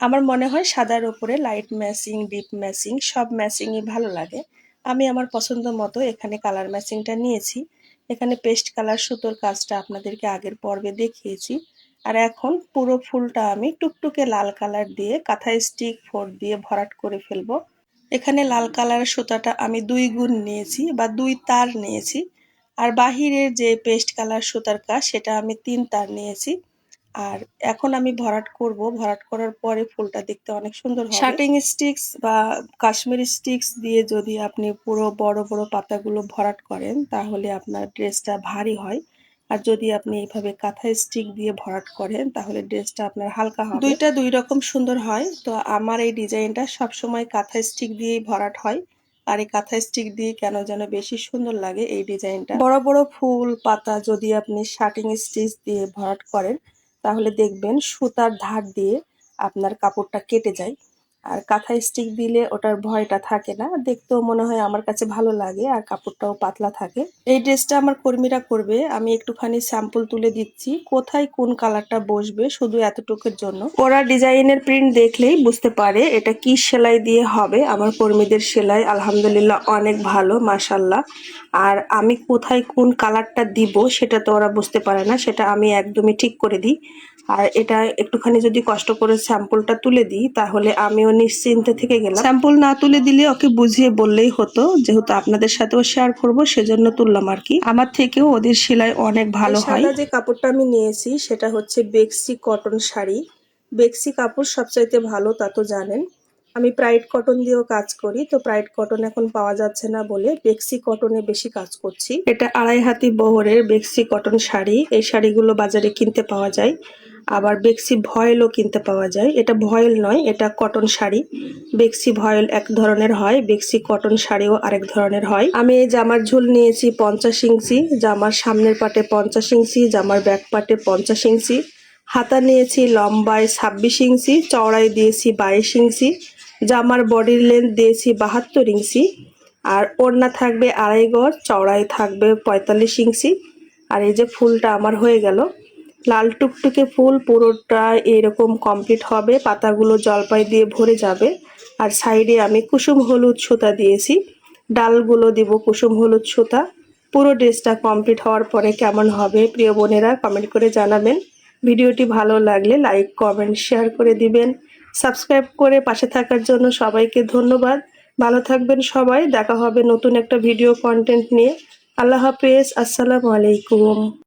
আমার মনে হয় সাদার ওপরে লাইট ম্যাচিং ডিপ ম্যাচিং সব ম্যাচিংই ভালো লাগে। আমি আমার পছন্দ মতো এখানে কালার ম্যাচিংটা নিয়েছি। এখানে পেস্ট কালার সুতোর কাজটা আপনাদেরকে আগের পর্বে দেখিয়েছি। আর এখন পুরো ফুলটা আমি টুকটুকে লাল কালার দিয়ে কাঁথা স্টিক ফোর দিয়ে ভরাট করে ফেলব। এখানে লাল কালার সুতাটা আমি দুই গুণ নিয়েছি বা দুই তার নিয়েছি। আর বাহিরের যে পেস্ট কালার সুতার কাজ, সেটা আমি তিন তার নিয়েছি। আর এখন আমি ভরাট করব। ভরাট করার পরে ফুলটা দেখতে অনেক সুন্দর হবে। শার্টিং স্টিক্স বা কাশ্মীরি স্টিক্স দিয়ে যদি আপনি পুরো বড় বড় পাতাগুলো ভরাট করেন তাহলে আপনার ড্রেসটা ভারী হয়। আর যদি আপনি এইভাবে কাঁথা স্টিক দিয়ে ভরাট করেন তাহলে ড্রেসটা আপনার হালকা হবে। দুইটা দুই রকম সুন্দর হয়। তো আমার এই ডিজাইনটা সবসময় কাঁথা স্টিক দিয়েই ভরাট হয়। আর এই কাঁথা স্টিক দিয়ে কেন যেন বেশি সুন্দর লাগে এই ডিজাইনটা। বড় বড় ফুল পাতা যদি আপনি শার্টিং স্টিচ দিয়ে ভরাট করেন তাহলে দেখবেন সুতার ধার দিয়ে আপনার কাপড়টা কেটে যায়। আর কাঁথা স্টিক দিলে ওটার ভয়টা থাকে না। দেখতেও মনে হয় আমার কাছে ভালো লাগে আর কাপড়টাও পাতলা থাকে। এই ড্রেসটা আমার কর্মীরা করবে। আমি একটুখানি স্যাম্পল তুলে দিচ্ছি। কোথায় কোন কালারটা বসবে শুধু এতটুকুর জন্য। ওরা ডিজাইনের প্রিন্ট দেখলেই বুঝতে পারে এটা কি সেলাই দিয়ে হবে। আমার কর্মীদের সেলাই আলহামদুলিল্লাহ অনেক ভালো মাসাল্লাহ আর আমি কোথায় কোন কালারটা দিব সেটা তো ওরা বুঝতে পারে না। সেটা আমি একদমই ঠিক করে দিই। আর এটা একটুখানি যদি কষ্ট করে স্যাম্পলটা তুলে দিই, তাহলে আমিও নিশ্চিন্তে থেকে গেলাম। স্যাম্পল না তুলে দিলে ওকে বুঝিয়ে বললেই হতো, যেহেতু আপনাদের সাথেও শেয়ার করব, সেজন্য তুললাম আর কি। আমার থেকেও ওদের সেলাই অনেক ভালো হয়। যে কাপড়টা আমি নিয়েছি, সেটা হচ্ছে বেক্সি কটন শাড়ি। বেক্সি কাপড় সবচাইতে ভালো, তা তো জানেন। আমি প্রাইড কটন দিয়েও কাজ করি, তো প্রাইড কটন এখন পাওয়া যাচ্ছে না বলে বেক্সি কটনে বেশি কাজ করছি। এটা আড়াই হাতি বহরের বেক্সি কটন শাড়ি। এই শাড়িগুলো বাজারে কিনতে পাওয়া যায়। আবার বেক্সি ভয়েলও কিনতে পাওয়া যায়। এটা ভয়েল নয়, এটা কটন শাড়ি। বেক্সি ভয়েল এক ধরনের হয়, বেক্সি কটন শাড়িও আরেক ধরনের হয়। আমি এই জামার ঝুল নিয়েছি পঞ্চাশ ইঞ্চি, জামার সামনের পাটে পঞ্চাশ ইঞ্চি, জামার ব্যাক পাটে পঞ্চাশ ইঞ্চি। হাতা নিয়েছি লম্বায় ছাব্বিশ ইঞ্চি, চওড়ায় দিয়েছি বাইশ ইঞ্চি। জামার বডির লেন্থ দিয়েছি বাহাত্তর ইঞ্চি। আর ওড়না থাকবে আড়াই গড় চওড়ায় থাকবে পঁয়তাল্লিশ ইঞ্চি। আর এই যে ফুলটা আমার হয়ে গেল লাল টুকটুকে ফুল পুরোটা এরকম কমপ্লিট হবে, পাতাগুলো জলপাই দিয়ে ভরে যাবে। আর সাইডে আমি কুসুম হলুদ সুতা দিয়েছি। ডালগুলো দিব কুসুম হলুদ সুতা। পুরো ড্রেসটা কমপ্লিট হওয়ার পরে কেমন হবে প্রিয় বোনেরা কমেন্ট করে জানাবেন। ভিডিওটি ভালো লাগলে লাইক কমেন্ট শেয়ার করে দিবেন। সাবস্ক্রাইব করে পাশে থাকার জন্য সবাইকে ধন্যবাদ। ভালো থাকবেন সবাই, দেখা হবে নতুন একটা ভিডিও কন্টেন্ট নিয়ে। আল্লাহ হাফেজ, আসসালামু আলাইকুম।